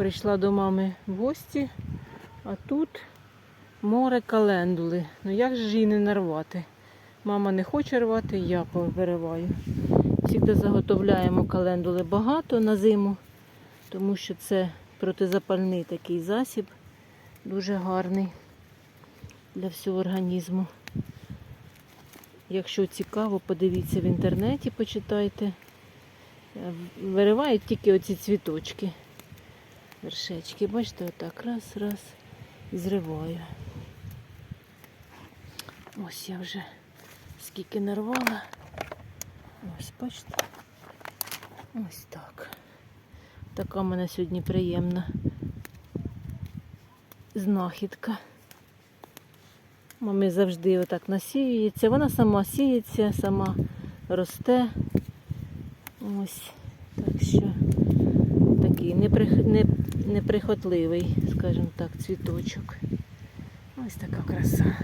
Прийшла до мами в гості, а тут море календули. Ну як же її не нарвати? Мама не хоче рвати, я вириваю. Завжди заготовляємо календули багато на зиму, тому що це протизапальний такий засіб, дуже гарний для всього організму. Якщо цікаво, подивіться в інтернеті, почитайте. Виривають тільки оці цвіточки, вершечки. Бачите, отак, раз, раз, і зриваю. Ось я вже скільки нарвала. Ось, бачите. Ось так. Така в мене сьогодні приємна знахідка. Мамі завжди отак насіюється. Вона сама сіється, сама росте. Ось. Так що. Неприхотливий, скажімо так, цвіточок. Ось така краса.